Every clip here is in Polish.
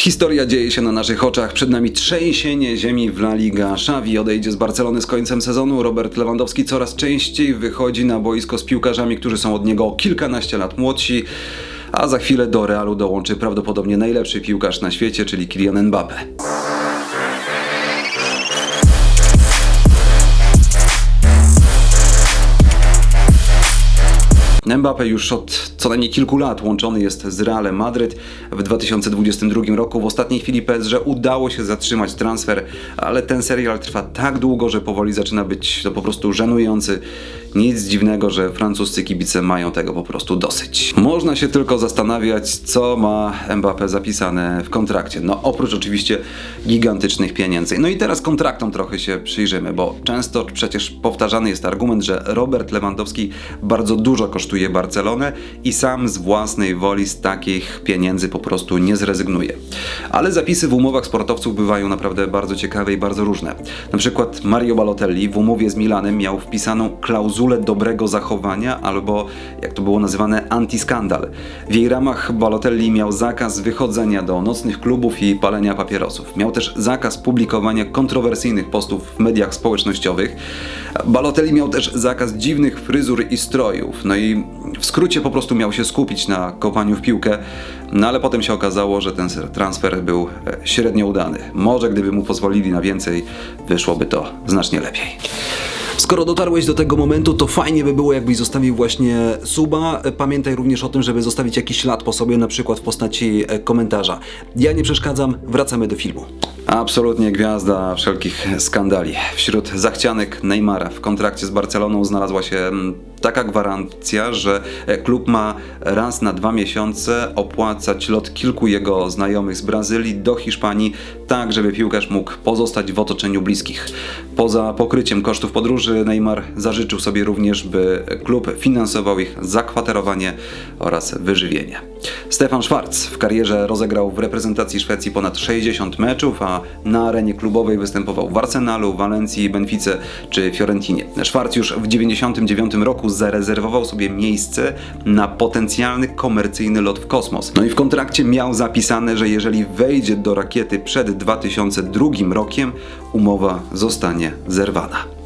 Historia dzieje się na naszych oczach. Przed nami trzęsienie ziemi w La Liga. Xavi odejdzie z Barcelony z końcem sezonu. Robert Lewandowski coraz częściej wychodzi na boisko z piłkarzami, którzy są od niego o kilkanaście lat młodsi. A za chwilę do Realu dołączy prawdopodobnie najlepszy piłkarz na świecie, czyli Kylian Mbappe. Mbappe już od co najmniej kilku lat łączony jest z Realem Madryt. W 2022 roku w ostatniej chwili PSG udało się zatrzymać transfer, ale ten serial trwa tak długo, że powoli zaczyna być to po prostu żenujący. Nic dziwnego, że francuscy kibice mają tego po prostu dosyć. Można się tylko zastanawiać, co ma Mbappe zapisane w kontrakcie. No oprócz oczywiście gigantycznych pieniędzy. No i teraz kontraktom trochę się przyjrzymy, bo często przecież powtarzany jest argument, że Robert Lewandowski bardzo dużo kosztuje Barcelonę i sam z własnej woli z takich pieniędzy po prostu nie zrezygnuje. Ale zapisy w umowach sportowców bywają naprawdę bardzo ciekawe i bardzo różne. Na przykład Mario Balotelli w umowie z Milanem miał wpisaną klauzulę dobrego zachowania albo, jak to było nazywane, antiskandal. W jej ramach Balotelli miał zakaz wychodzenia do nocnych klubów i palenia papierosów. Miał też zakaz publikowania kontrowersyjnych postów w mediach społecznościowych. Balotelli miał też zakaz dziwnych fryzur i strojów. No i w skrócie po prostu miał się skupić na kopaniu w piłkę, no ale potem się okazało, że ten transfer był e, średnio udany. Może gdyby mu pozwolili na więcej, wyszłoby to znacznie lepiej. Skoro dotarłeś do tego momentu, to fajnie by było, jakbyś zostawił właśnie suba. Pamiętaj również o tym, żeby zostawić jakiś ślad po sobie, na przykład w postaci e, komentarza. Ja nie przeszkadzam, wracamy do filmu. Absolutnie gwiazda wszelkich skandali. Wśród zachcianek Neymara w kontrakcie z Barceloną znalazła się mm, taka gwarancja, że e, klub ma raz na dwa miesiące opłacać lot kilku jego znajomych z Brazylii do Hiszpanii, tak żeby piłkarz mógł pozostać w otoczeniu bliskich. Poza pokryciem kosztów podróży Neymar zażyczył sobie również, by klub finansował ich zakwaterowanie oraz wyżywienie. Stefan Schwarz w karierze rozegrał w reprezentacji Szwecji ponad 60 meczów, a na arenie klubowej występował w Arsenalu, Walencji, Benfice czy Fiorentinie. Schwarz już w 99 roku zarezerwował sobie miejsce na potencjalny komercyjny lot w kosmos. No i w kontrakcie miał zapisane, że jeżeli wejdzie do rakiety przed 2002 rokiem, umowa zostanie zerwana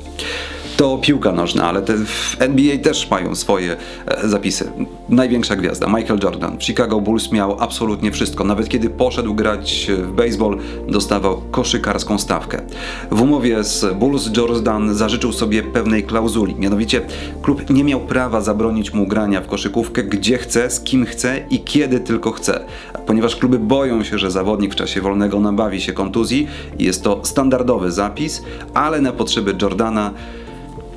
to piłka nożna, ale te w NBA też mają swoje e, zapisy. Największa gwiazda, Michael Jordan. W Chicago Bulls miał absolutnie wszystko. Nawet kiedy poszedł grać w baseball, dostawał koszykarską stawkę. W umowie z Bulls Jordan zażyczył sobie pewnej klauzuli. Mianowicie klub nie miał prawa zabronić mu grania w koszykówkę gdzie chce, z kim chce i kiedy tylko chce. Ponieważ kluby boją się, że zawodnik w czasie wolnego nabawi się kontuzji, jest to standardowy zapis, ale na potrzeby Jordana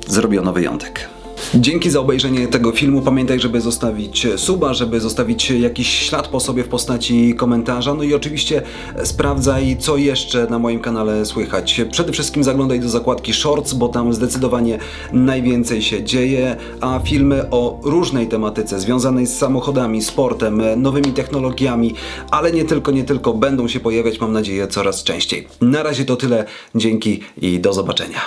zrobiono wyjątek. Dzięki za obejrzenie tego filmu. Pamiętaj, żeby zostawić suba, żeby zostawić jakiś ślad po sobie w postaci komentarza. No i oczywiście sprawdzaj, co jeszcze na moim kanale słychać. Przede wszystkim zaglądaj do zakładki Shorts, bo tam zdecydowanie najwięcej się dzieje, a filmy o różnej tematyce związanej z samochodami, sportem, nowymi technologiami, ale nie tylko, nie tylko, będą się pojawiać, mam nadzieję, coraz częściej. Na razie to tyle. Dzięki i do zobaczenia.